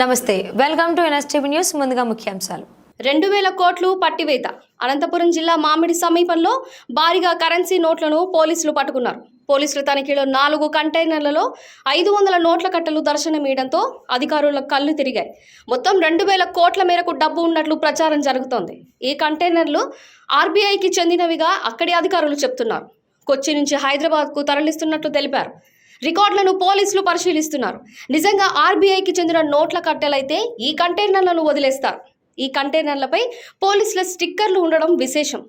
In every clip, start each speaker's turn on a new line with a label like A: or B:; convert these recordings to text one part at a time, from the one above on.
A: నమస్తే welcome to NSTV news ముందుగా ముఖ్యాంశాలు.
B: రెండు వేల కోట్లు పట్టివేత. అనంతపురం జిల్లా మామిడి సమీపంలో భారీగా కరెన్సీ నోట్లను పోలీసులు పట్టుకున్నారు. పోలీసుల తనిఖీలో నాలుగు కంటైనర్లలో ఐదు వందల నోట్ల కట్టలు దర్శనమీయడంతో అధికారుల కళ్ళు తిరిగాయి. మొత్తం రెండు వేల కోట్ల మేరకు డబ్బు ఉన్నట్లు ప్రచారం జరుగుతోంది. ఈ కంటైనర్లు ఆర్బీఐకి చెందినవిగా అక్కడి అధికారులు చెప్తున్నారు. కొచ్చి నుంచి హైదరాబాద్కు తరలిస్తున్నట్లు తెలిపారు. రికార్డులను పోలీసులు పరిశీలిస్తున్నారు. నిజంగా ఆర్బీఐకి చెందిన నోట్ల కట్టెలైతే ఈ కంటైనర్లను వదిలేస్తారు. ఈ కంటైనర్లపై పోలీసుల స్టిక్కర్లు ఉండడం విశేషం.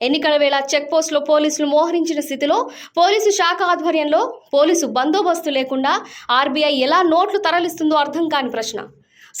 B: ఎన్నికల వేళ చెక్ పోస్టులో పోలీసులు మోహరించిన స్థితిలో పోలీసు శాఖ ఆధ్వర్యంలో పోలీసు బందోబస్తు లేకుండా ఆర్బీఐ ఎలా నోట్లు తరలిస్తుందో అర్థం కాని ప్రశ్న.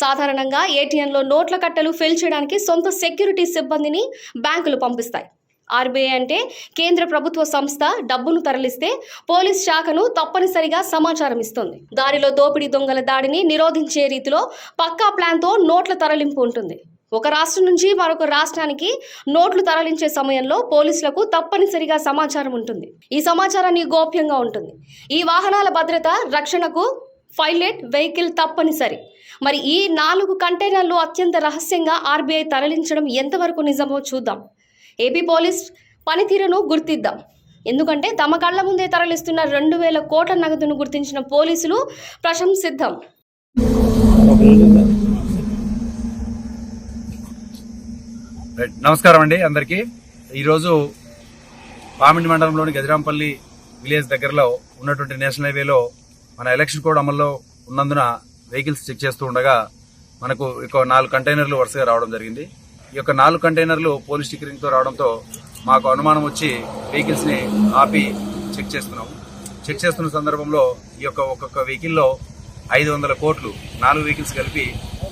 B: సాధారణంగా ఏటీఎంలో నోట్ల కట్టలు ఫిల్ చేయడానికి సొంత సెక్యూరిటీ సిబ్బందిని బ్యాంకులు పంపిస్తాయి. ఆర్బీఐ అంటే కేంద్ర ప్రభుత్వ సంస్థ డబ్బును తరలిస్తే పోలీస్ శాఖను తప్పనిసరిగా సమాచారం ఇస్తుంది. దారిలో దోపిడీ దొంగల దాడిని నిరోధించే రీతిలో పక్కా ప్లాన్తో నోట్ల తరలింపు ఉంటుంది. ఒక రాష్ట్రం నుంచి మరొక రాష్ట్రానికి నోట్లు తరలించే సమయంలో పోలీసులకు తప్పనిసరిగా సమాచారం ఉంటుంది. ఈ సమాచారాన్ని గోప్యంగా ఉంటుంది. ఈ వాహనాల భద్రత రక్షణకు పైలట్ వెహికల్ తప్పనిసరి. మరి ఈ నాలుగు కంటైనర్లు అత్యంత రహస్యంగా ఆర్బీఐ తరలించడం ఎంతవరకు నిజమో చూద్దాం. ఏపీ పోలీస్ పనితీరును గుర్తిద్దాం. ఎందుకంటే తమ కళ్ళ ముందే తరలిస్తున్న రెండు వేల కోట్ల నగదును గుర్తించిన పోలీసులు ప్రశంసిద్దాం
C: నమస్కారం అండి అందరికీ. ఈరోజు పామిడి మండలంలోని గజరాంపల్లి విలేజ్ దగ్గరలో ఉన్నటువంటి నేషనల్ హైవేలో మన ఎలక్షన్ కోడ్ అమల్లో ఉన్నందున వెహికల్స్ చెక్ చేస్తూ ఉండగా మనకు ఇక నాలుగు కంటైనర్లు వరుసగా రావడం జరిగింది. ఈ యొక్క నాలుగు కంటైనర్లు పోలీస్ స్టిక్కరింగ్తో రావడంతో మాకు అనుమానం వచ్చి వెహికల్స్ని ఆపి చెక్ చేస్తున్నాం. చెక్ చేస్తున్న సందర్భంలో ఈ యొక్క ఒక్కొక్క వెహికల్లో ఐదు వందల కోట్లు నాలుగు వెహికల్స్ కలిపి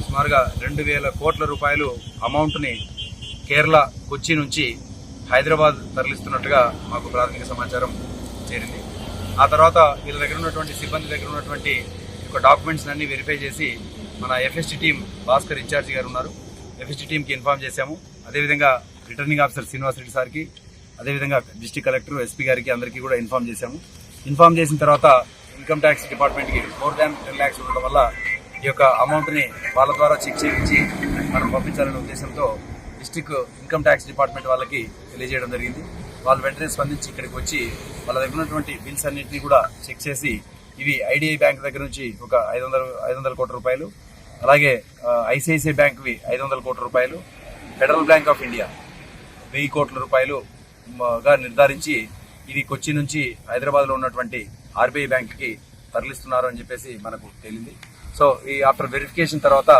C: సుమారుగా రెండు వేల కోట్ల రూపాయలు అమౌంట్ని కేరళ కొచ్చి నుంచి హైదరాబాద్ తరలిస్తున్నట్టుగా మాకు ప్రాథమిక సమాచారం చేరింది. ఆ తర్వాత వీళ్ళ దగ్గర ఉన్నటువంటి సిబ్బంది దగ్గర ఉన్నటువంటి యొక్క డాక్యుమెంట్స్ అన్ని వెరిఫై చేసి మన ఎఫ్ఎస్టీ టీం భాస్కర్ ఇన్ఛార్జి గారు ఉన్నారు. ఎఫ్ఎస్టీ టీంకి ఇన్ఫార్మ్ చేశాము. అదేవిధంగా రిటర్నింగ్ ఆఫీసర్ శ్రీనివాస్ రెడ్డి సార్కి అదేవిధంగా డిస్టిక్ కలెక్టర్ ఎస్పీ గారికి అందరికీ కూడా ఇన్ఫార్మ్ చేశాము. ఇన్ఫార్మ్ చేసిన తర్వాత ఇన్కమ్ ట్యాక్స్ డిపార్ట్మెంట్కి మోర్ దాన్ టెన్ ల్యాక్స్ ఉండడం వల్ల ఈ యొక్క అమౌంట్ని వాళ్ళ ద్వారా చెక్ చేయించి మనం పంపించాలనే ఉద్దేశంతో డిస్టిక్ ఇన్కమ్ ట్యాక్స్ డిపార్ట్మెంట్ వాళ్ళకి తెలియజేయడం జరిగింది. వాళ్ళు వెంటనే స్పందించి ఇక్కడికి వచ్చి వాళ్ళ దగ్గర ఉన్నటువంటి బిల్స్ అన్నింటినీ కూడా చెక్ చేసి ఇవి ఐడిఐ బ్యాంక్ దగ్గర నుంచి ఒక ఐదు వందల ఐదు వందల కోట్ల రూపాయలు అలాగే ఐసిఐసిఐ బ్యాంక్వి ఐదు వందల కోట్ల రూపాయలు ఫెడరల్ బ్యాంక్ ఆఫ్ ఇండియా వెయ్యి కోట్ల రూపాయలుగా నిర్ధారించి ఇది కొచ్చి నుంచి హైదరాబాద్లో ఉన్నటువంటి ఆర్బీఐ బ్యాంక్కి తరలిస్తున్నారు అని చెప్పేసి మనకు తేలింది. సో ఈ ఆఫ్టర్ వెరిఫికేషన్ తర్వాత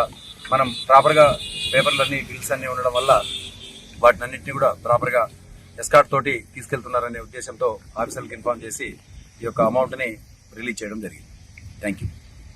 C: మనం ప్రాపర్గా పేపర్లన్నీ బిల్స్ అన్నీ ఉండడం వల్ల వాటిని అన్నింటినీ కూడా ప్రాపర్గా ఎస్కాట్ తోటి తీసుకెళ్తున్నారనే ఉద్దేశంతో ఆఫీసర్లకు ఇన్ఫార్మ్ చేసి ఈ యొక్క అమౌంట్ని రిలీజ్ చేయడం జరిగింది. Thank you.